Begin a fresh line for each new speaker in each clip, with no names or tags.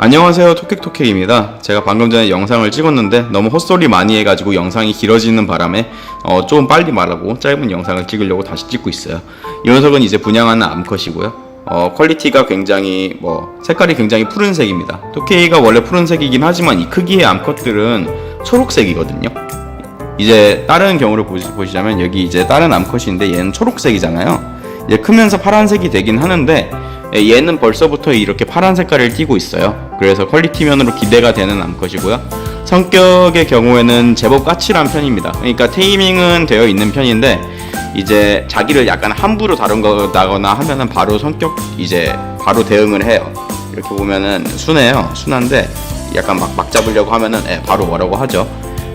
안녕하세요 토케토케입니다. 제가 방금 전에 영상을 찍었는데 너무 헛소리 많이 해가지고 영상이 길어지는 바람에 어, 좀 빨리 말하고 짧은 영상을 찍으려고 다시 찍고 있어요. 이 녀석은 이제 분양하는 암컷이고요. 어, 퀄리티가 굉장히 뭐 색깔이 굉장히 푸른색입니다. 토케이가 원래 푸른색이긴 하지만 이 크기의 암컷들은 초록색이거든요. 이제 다른 경우를 보시, 보시자면 여기 이제 다른 암컷인데 얘는 초록색이잖아요. 얘 크면서 파란색이 되긴 하는데 예, 얘는 벌써부터 이렇게 파란 색깔을 띠고 있어요. 그래서 퀄리티 면으로 기대가 되는 암컷이고요. 성격의 경우에는 제법 까칠한 편입니다. 그러니까 테이밍은 되어 있는 편인데 이제 자기를 약간 함부로 다룬거나 하면은 바로 성격 이제 바로 대응을 해요. 이렇게 보면은 순해요. 순한데 약간 막, 막 잡으려고 하면은 예, 바로 뭐라고 하죠.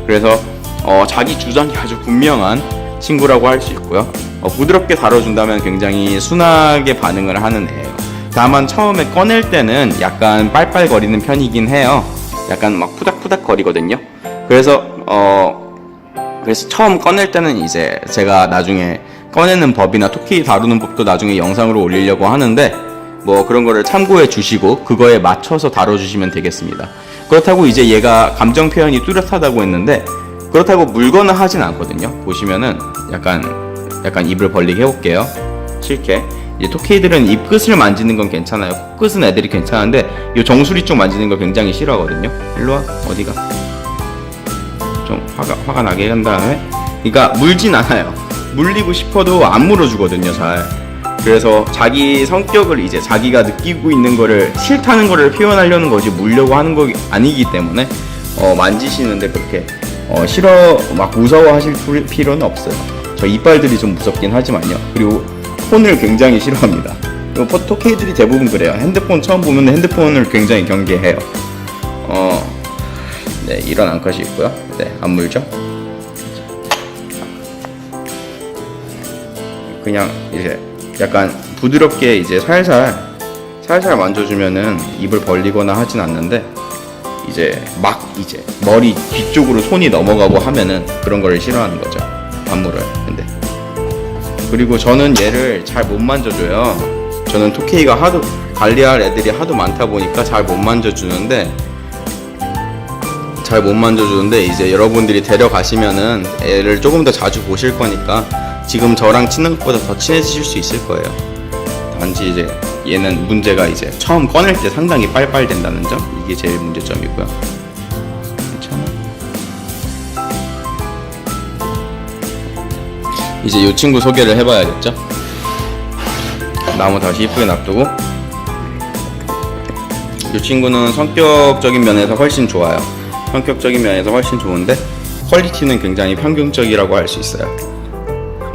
그래서 어, 자기 주장이 아주 분명한 친구라고 할 수 있고요. 어, 부드럽게 다뤄준다면 굉장히 순하게 반응을 하는 애예요. 다만 처음에 꺼낼 때는 약간 빨빨거리는 편이긴 해요. 약간 막 푸닥푸닥 거리거든요. 그래서 어 그래서 처음 꺼낼 때는 이제 제가 나중에 꺼내는 법이나 토끼 다루는 법도 나중에 영상으로 올리려고 하는데 뭐 그런 거를 참고해 주시고 그거에 맞춰서 다뤄 주시면 되겠습니다. 그렇다고 이제 얘가 감정 표현이 뚜렷하다고 했는데 그렇다고 물거나 하진 않거든요. 보시면은 약간 약간 입을 벌리게 해볼게요. 쉽게 이제 토끼들은 입 끝을 만지는 건 괜찮아요. 코끝은 애들이 괜찮은데 이 정수리 쪽 만지는 거 굉장히 싫어하거든요. 일로 와 어디가? 좀 화가 화가 나게 한 다음에 그러니까 물진 않아요. 물리고 싶어도 안 물어주거든요. 잘. 그래서 자기 성격을 이제 자기가 느끼고 있는 거를 싫다는 거를 표현하려는 거지 물려고 하는 거 아니기 때문에 어, 만지시는데 그렇게 어, 싫어 막 무서워하실 필- 필요는 없어요. 저 이빨들이 좀 무섭긴 하지만요. 그리고 폰을 굉장히 싫어합니다. 이 포토케이들이 대부분 그래요. 핸드폰 처음 보면 핸드폰을 굉장히 경계해요. 어, 네 이런 암컷이 있고요. 네, 안 물죠? 그냥 이제 약간 부드럽게 이제 살살 살살 만져주면은 입을 벌리거나 하진 않는데 이제 막 이제 머리 뒤쪽으로 손이 넘어가고 하면은 그런 거를 싫어하는 거죠. 안 물어요. 그리고 저는 얘를 잘 못 만져줘요. 저는 토케이가 하도 관리할 애들이 하도 많다 보니까 잘 못 만져주는데 잘 못 만져주는데 이제 여러분들이 데려가시면은 애를 조금 더 자주 보실 거니까 지금 저랑 친한 것보다 더 친해지실 수 있을 거예요. 단지 이제 얘는 문제가 이제 처음 꺼낼 때 상당히 빨빨 된다는 점 이게 제일 문제점이고요. 이제 이 친구 소개를 해봐야겠죠? 나무 다시 이쁘게 놔두고 이 친구는 성격적인 면에서 훨씬 좋아요. 성격적인 면에서 훨씬 좋은데 퀄리티는 굉장히 평균적이라고 할 수 있어요.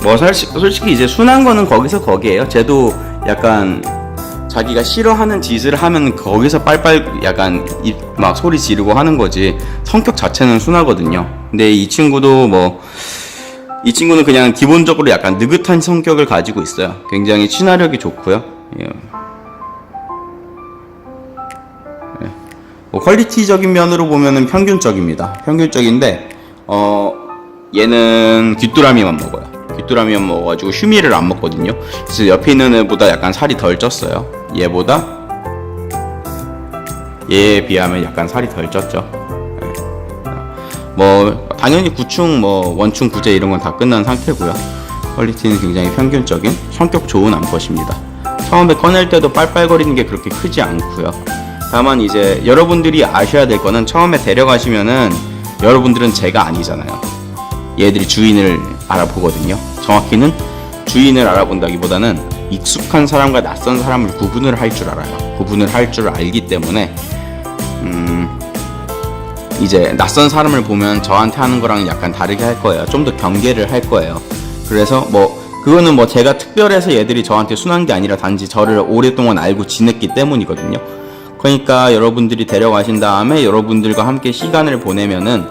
뭐 사실 솔직히 이제 순한 거는 거기서 거기에요. 쟤도 약간 자기가 싫어하는 짓을 하면 거기서 빨빨 약간 입막 소리 지르고 하는 거지 성격 자체는 순하거든요. 근데 이 친구도 뭐 이 친구는 그냥 기본적으로 약간 느긋한 성격을 가지고 있어요. 굉장히 친화력이 좋고요. 예. 예. 뭐 퀄리티적인 면으로 보면은 평균적입니다. 평균적인데 어 얘는 귀뚜라미만 먹어요. 귀뚜라미만 먹어가지고 휴미를 안 먹거든요. 그래서 옆에 있는 애보다 약간 살이 덜 쪘어요. 얘보다 얘에 비하면 약간 살이 덜 쪘죠. 예. 뭐 당연히 구충, 뭐 원충, 구제 이런 건 다 끝난 상태고요. 퀄리티는 굉장히 평균적인 성격 좋은 암컷입니다. 처음에 꺼낼 때도 빨빨거리는 게 그렇게 크지 않고요. 다만 이제 여러분들이 아셔야 될 거는 처음에 데려가시면은 여러분들은 제가 아니잖아요. 얘들이 주인을 알아보거든요. 정확히는 주인을 알아본다기보다는 익숙한 사람과 낯선 사람을 구분을 할 줄 알아요. 구분을 할 줄 알기 때문에 음 이제 낯선 사람을 보면 저한테 하는 거랑 약간 다르게 할 거예요. 좀 더 경계를 할 거예요. 그래서 뭐 그거는 뭐 제가 특별해서 얘들이 저한테 순한 게 아니라 단지 저를 오랫동안 알고 지냈기 때문이거든요. 그러니까 여러분들이 데려가신 다음에 여러분들과 함께 시간을 보내면은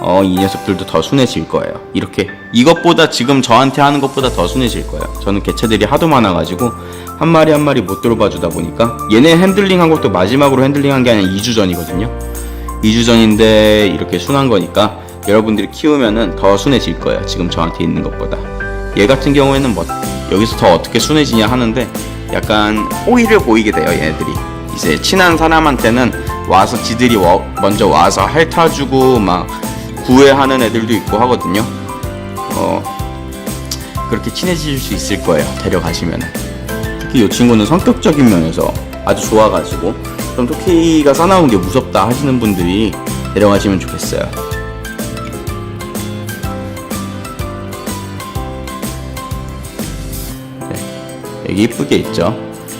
어, 이 녀석들도 더 순해질 거예요. 이렇게 이것보다 지금 저한테 하는 것보다 더 순해질 거예요. 저는 개체들이 하도 많아가지고 한 마리 한 마리 못 돌봐주다 보니까 얘네 핸들링한 것도 마지막으로 핸들링한 게 아니라 2주 전이거든요. 2주 전인데 이렇게 순한 거니까 여러분들이 키우면은 더 순해질 거예요. 지금 저한테 있는 것보다. 얘 같은 경우에는 뭐 여기서 더 어떻게 순해지냐 하는데 약간 호의를 보이게 돼요. 얘네들이. 이제 친한 사람한테는 와서 지들이 와- 먼저 와서 핥아주고 막 구애하는 애들도 있고 하거든요. 어 그렇게 친해질 수 있을 거예요. 데려가시면은. 특히 이 친구는 성격적인 면에서 아주 좋아가지고 좀 토끼가 싸나운 게 무섭다 하시는 분들이 데려가시면 좋겠어요. 네, 여기 이쁘게 있죠.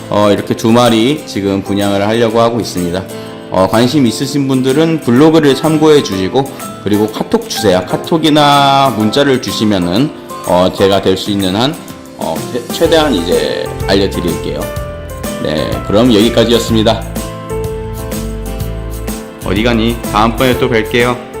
어, 이렇게 두 마리 지금 분양을 하려고 하고 있습니다. 어, 관심 있으신 분들은 블로그를 참고해 주시고 그리고 카톡 주세요. 카톡이나 문자를 주시면은 어, 제가 될 수 있는 한 어, 최- 최대한 이제 알려드릴게요. 네, 그럼 여기까지였습니다. 어디 가니? 다음번에 또 뵐게요.